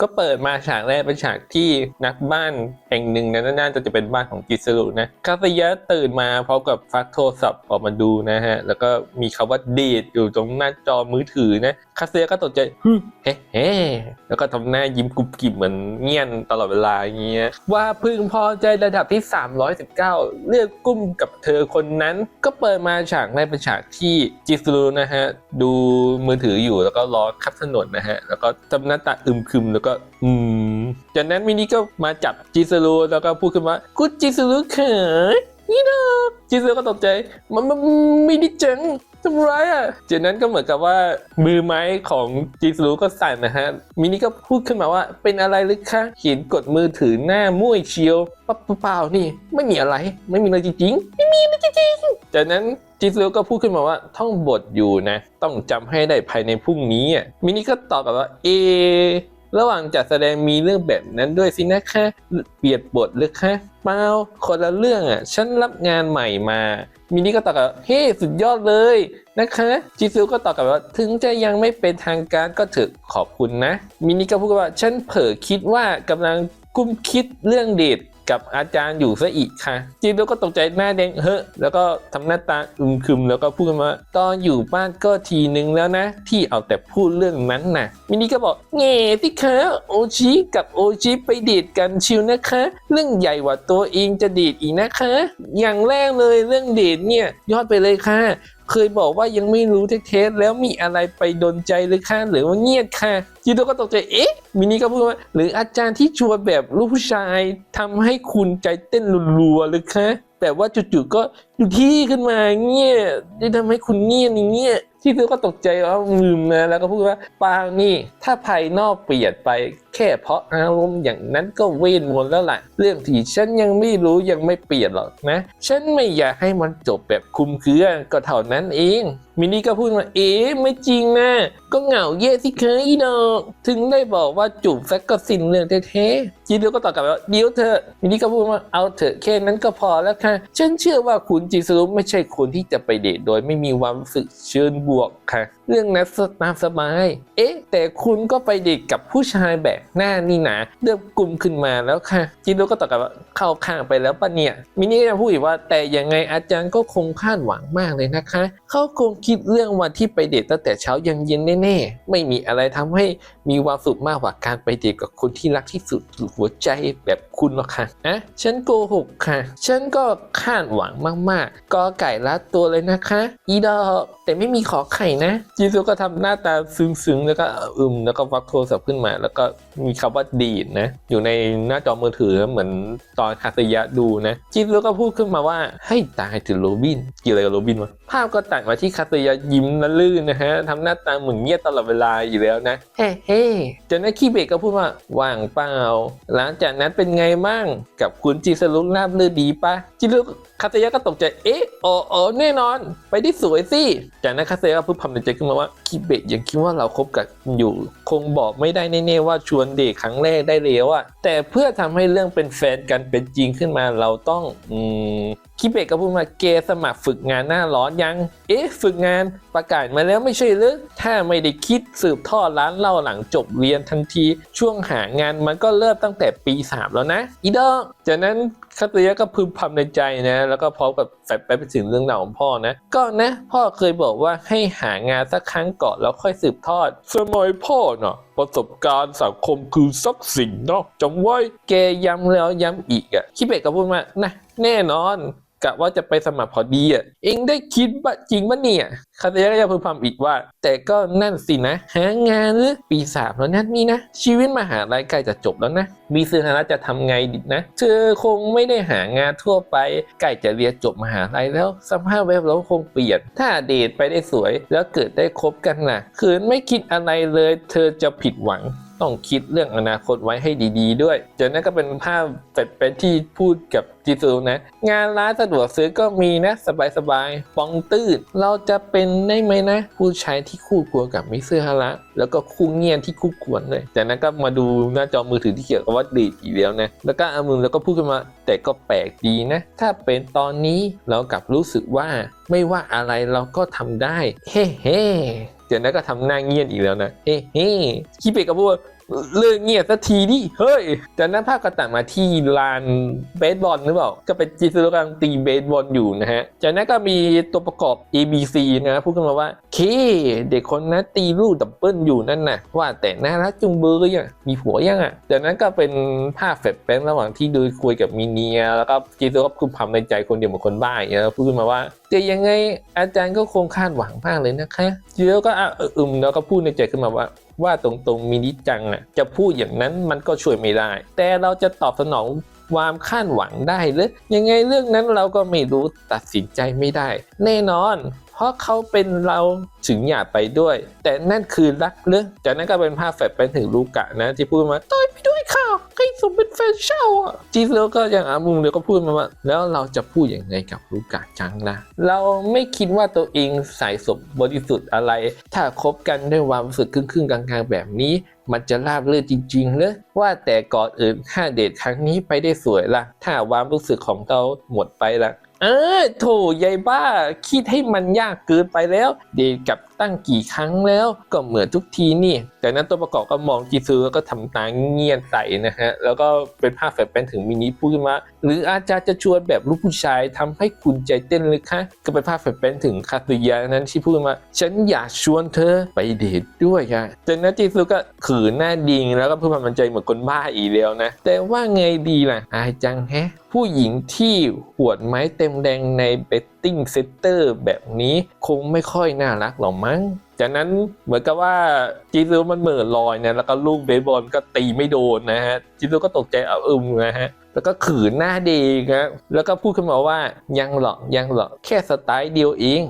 ก็เปิดมาฉากแรกเป็นฉากที่นักบ้านแห่งหนึ่งนะน่าจะจะเป็นบ้านของกิสรุนะคาสยะตื่นมาพร้อมกับฟักโทรศัพท์ออกมาดูนะฮะ แล้วก็มีคำว่าเดอยู่ตรงหน้าจอมือถือนะคาสยะก็ตกใจฮึเฮ้เฮ้แล้วก็ทำหน้ายิ้มกรุบกริบเหมือนเงียนตลอดเวลาอย่างเงี้ยว่าพึงพอใจระดับที่ 319 เลือกกุ้มกับเธอคนนั้นก็เปิดมาฉากแรกเป็นฉากที่จิสรุนะฮะ ดูมือถืออยู่แล้วก็รอขับถนนนะฮะ แล้วก็ทำหน้าตาอึมครึมแล้วก็อืมจากนั้นมินิก็มาจับจิสรุแล้วก็พูดขึ้นว่ากูจิสรุเขยนี่นะจิสรุก็ตกใจมันมันมินิจัง ทำไรอะจากนั้นก็เหมือนกับว่ามือไม้ของจิสรุก็สั่นนะฮะ มินิก็พูดขึ้นมาว่า เป็นอะไรหรือคะเห็นกดมือถือหน้ามุ่ยเชียวเปล่าป๊าๆนี่ ไม่มีอะไร ไม่มีอะไรจริงๆไม่มีอะไรจริงๆจากนั้นจิสรุก็พูดขึ้นมาว่าท่องบทอยู่นะ ต้องจำให้ได้ภายในพรุ่งนี้อะมินิก็ตอบแบบว่า เอ ระหว่างจัดแสดงมีเรื่องแบบนั้นด้วยสินะคะเปลี่ยนบทหรือคะเปล่าคนละเรื่องอะ ฉันรับงานใหม่มา มินิก็ตอบกลับเฮ้สุดยอดเลยนะคะ จิซูก็ตอบกลับว่า ถึงจะยังไม่เป็นทางการก็เถอะขอบคุณนะ มินิก็พูดว่า ฉันเผลอคิดว่ากำลังกุ้มคิดเรื่องเดท กับอาจารย์อยู่ซะอีกค่ะจิซูก็ตกใจหน้าแดงเฮ้อแล้วก็ทำหน้าตาอึมครึมแล้วก็พูดมาว่าตอนอยู่บ้านก็ทีนึงแล้วนะ ที่เอาแต่พูดเรื่องนั้นน่ะมินิก็บอกเง่สิคะโอชิกับโอชิไปเดทกันชิวนะคะ เรื่องใหญ่กว่าตัวเองจะเดทอีกนะคะ อย่างแรกเลยเรื่องเดทเนี่ยยอดไปเลยค่ะเคยบอกว่ายังไม่รู้เทสแล้วมีอะไรไปดนใจหรือคะหรือว่าเงียบค่ะจิโตก็ตกใจเอ๊ะมินี่ก็พูดว่าหรืออาจารย์ที่ชวนแบบลูกผู้ชายทำให้คุณใจเต้นรัวๆหรือคะแต่ว่าจู่ๆก็อยู่ที่ขึ้นมาเงี้ยที่ทำให้คุณเงียบอย่างเงี้ยที่เธอก็ตกใจว่าลืมนะแล้วก็พูดว่าปางนี่ ถ้าภายนอกเปลี่ยนไป แค่เพราะอารมณ์อย่างนั้นก็เวทมนต์แล้วล่ะเรื่องที่ฉันยังไม่รู้ยังไม่เปลี่ยนหรอกนะ ฉันไม่อยากให้มันจบแบบคุมเครือก็เท่านั้นเองมินี่ก็พูดมาเอ๊ะไม่จริงนะ ก็เหงาแย่สิเคยอีดอกถึงได้บอกว่าจูบสักก็สิ้นเรื่องแท้ๆจีเดียวก็ตอบกลับว่าเดี๋ยวเธอมินี่ก็พูดว่าเอาเถอะแค่นั้นก็พอแล้วค่ะ ฉันเชื่อว่าคุณจิซุรุไม่ใช่คนที่จะไปเดทโดยไม่มีความรู้สึกเชิญบวกค่ะเรื่องนั้นสตามสบาย เอ๊ะ แต่คุณก็ไปเดทกับผู้ชายแบบหน้านี่นะเริ่มกลุ่มขึ้นมาแล้วค่ะ จิโดก็ตอบกลับว่าเข้าข้างไปแล้วปะเนี่ย มินี่ก็ยังพูดอีกว่า แต่ยังไงอาจารย์ก็คงคาดหวังมากเลยนะคะ เขาคงคิดเรื่องวันที่ไปเดทตั้งแต่เช้ายันเย็นแน่ๆ ไม่มีอะไรทำให้มีความสุขมากกว่าการไปเดทกับคนที่รักที่สุดหัวใจแบบคุณหรอกค่ะอะฉันโกหกค่ะ ฉันก็คาดหวังมากๆ ก็ไก่ละตัวเลยนะคะ อีดอกแต่ไม่มีขอไข่นะจีซูก็ทำหน้าตาซึ้งๆ แล้วก็อึมแล้วก็วักโทรศัพท์ขึ้นมา แล้วก็มีคำว่าดีดนะ อยู่ในหน้าจอมือถือเหมือนตอนคาสยะดูนะจีซูก็พูดขึ้นมาว่าให้ตายถึงโรบินกี่อะไรกับโรบินวะภาพก็ตัดมาที่คาสยะยิ้มละลื่นนะฮะทำหน้าตาเหมือนเงียบตลอดเวลาอยู่แล้วนะเฮ้เฮ้จากนั้นคีเบกก็พูดว่าว่างเปล่า หลังจากนั้นเป็นไงบ้างกับคุณจีสรุกราบลื่นดีปะจิรุคาสยะก็ตกใจเอ๊ะอ๋ออ๋อแน่นอน ไปได้สวยสิจากนั้นคาสยะก็พูดพำในใจขึ้นมาว่าคิเบตยังคิดว่าเราคบกันอยู่ คงบอกไม่ได้แน่ๆว่าชวนเดทครั้งแรกได้แล้วอะแต่เพื่อทำให้เรื่องเป็นแฟนกันเป็นจริงขึ้นมาเราต้องอืมคิเบกก็พูดมาเกสมัครฝึกงานหน้าร้อนยัง เอ๊ะ ฝึกงานประกาศมาแล้วไม่ใช่หรือถ้าไม่ได้คิดสืบทอดร้านเหล้าหลังจบเรียนทันที ช่วงหางานมันก็เริ่มตั้งแต่ปี 3 แล้วนะ อีดอกจากนั้นคาตยะก็พึมพำในใจนะ แล้วก็พร้อมกับแฟลชไปไปถึงเรื่องราวของพ่อนะ ก็นะ พ่อเคยบอกว่าให้หางานสักครั้งก่อนแล้วค่อยสืบทอดสมัยพ่อเนาะประสบการณ์สังคมคือทรัพย์สินเนาะจำไว้แกย้ำแล้วย้ำอีกอะคิเบกก็พูดมานะแน่นอน กะว่าจะไปสมัครพอดีอะเองได้คิดว่าจริงปะเนี่ยคาตยะก็ยังพึมพำอีกว่า แต่ก็นั่นสินะ หางานหรือปีสามแล้วนั่นนี่นะ ชีวิตมหาลัยใกล้จะจบแล้วนะ มีซื้อฮาระจะทำไงดินะ เธอคงไม่ได้หางานทั่วไปใกล้จะเรียนจบมหาลัยแล้ว สภาพแวดล้อมคงเปลี่ยน ถ้าเดทไปได้สวย แล้วเกิดได้คบกันน่ะ คืนไม่คิดอะไรเลย เธอจะผิดหวัง ต้องคิดเรื่องอนาคตไว้ให้ดี ๆ ด้วย จากนั้นก็เป็นภาพเป็นที่พูดกับจิซูนะ งานร้านสะดวกซื้อก็มีนะ สบายๆปองตื้นเราจะเป็นได้ไหมนะ ผู้ชายที่คู่ควรกับมิซึฮาระแล้วก็คู่เงียนที่คู่ควรเลยจากนั้นก็มาดูหน้าจอมือถือที่เกี่ยวกับว่าดีอีกแล้วนะแล้วก็เอามือแล้วก็พูดขึ้นมา แต่ก็แปลกดีนะ ถ้าเป็นตอนนี้เรากลับรู้สึกว่าไม่ว่าอะไรเราก็ทำได้ เฮ้เฮ้จากนั้นก็ทำหน้าเงียบอีกแล้วนะ เฮ้เฮ้คิเปกก็พูดว่า เลิกเงียบสักทีดิเฮ้ยจากนั้นภาพก็ตัดมาที่ลานเบสบอลหรือเปล่า ก็เป็นจิซุโร่กำลังตีเบสบอลอยู่นะฮะ จากนั้นก็มีตัวประกอบ ABC นะพูดกันมาว่าเค เด็กคนนั้นตีลูกดับเบิลอยู่นั่นน่ะว่าแต่น่ารักจุงเบยอะมีผัวยังอะจากนั้นก็เป็นภาพแฟลชแบงระหว่างที่ดูคุยกับมิเนีย แล้วก็จิซุโร่ก็คุมพำในใจคนเดียวเหมือนคนบ้าอย่างเงี้ยพูดขึ้นมาว่าแต่ยังไงอาจารย์ก็คงคาดหวังมากเลยนะคะจิซุโร่ก็อึมแล้วก็พูดในใจขึ้นมาว่า ว่าตรงๆมินิจังอะจะพูดอย่างนั้นมันก็ช่วยไม่ได้ แต่เราจะตอบสนองความคาดหวังได้หรือยังไงเรื่องนั้นเราก็ไม่รู้ตัดสินใจไม่ได้ แน่นอน เพราะเขาเป็นเราถึงอยากไปด้วย แต่นั่นคือรักเรื่องจากนั้นก็เป็นภาพแฟลชไปถึงลูกะนะที่พูดมาต่อยไปด้วยค่ะให้สมเป็นแฟนเช่าอะจีโร่ก็ยังอามุงเดียวก็พูดมาว่า แล้วเราจะพูดอย่างไงกับลูกะจังล่ะเราไม่คิดว่าตัวเองสายสมบริสุทธิ์อะไร ถ้าคบกันด้วยความรู้สึกครึ่งๆกลางๆแบบนี้มันจะราบเรื่นจริงๆเลยว่าแต่ก่อนอื่นถ้าเดทครั้งนี้ไปได้สวยล่ะ ถ้าความรู้สึกของเราหมดไปล่ะ เออโถยายบ้า คิดให้มันยากเกินไปแล้วเดทกับตั้งกี่ครั้งแล้วก็เหมือนทุกทีนี่แต่นั้นตัวประกอบก็มองจีซูแล้วก็ทำตาเงียบใส่นะฮะ แล้วก็เป็นภาพแฟลชเป็นถึงมินิพูดมาหรืออาจารย์จะชวนแบบลูกผู้ชายทำให้คุณใจเต้นเลยคะก็เป็นภาพแฟลชเป็นถึงคาตุยะนั้นที่พูดมาฉันอยากชวนเธอไปเดทด้วยค่ะจากนั้นจีซูก็ขืนหน้าดิงแล้วก็พูดความมันใจเหมือนคนบ้าอีกแล้วนะ แต่ว่าไงดีล่ะอายจังแฮะผู้หญิงที่หวดไม้เต็มแดงในเบตติ้งเซตเตอร์แบบนี้คงไม่ค่อยน่ารักหรอกมั้ง จากนั้นเหมือนกับว่าจีซูมันเหม่อลอยนะแล้วก็ลูกเบสบอลก็ตีไม่โดนนะฮะจีซูก็ตกใจเอาอึมนะฮะแล้วก็ขืนหน้าเด็กนะแล้วก็พูดขึ้นมาว่ายังหรอกยังหรอกแค่สไตล์เดียวเอง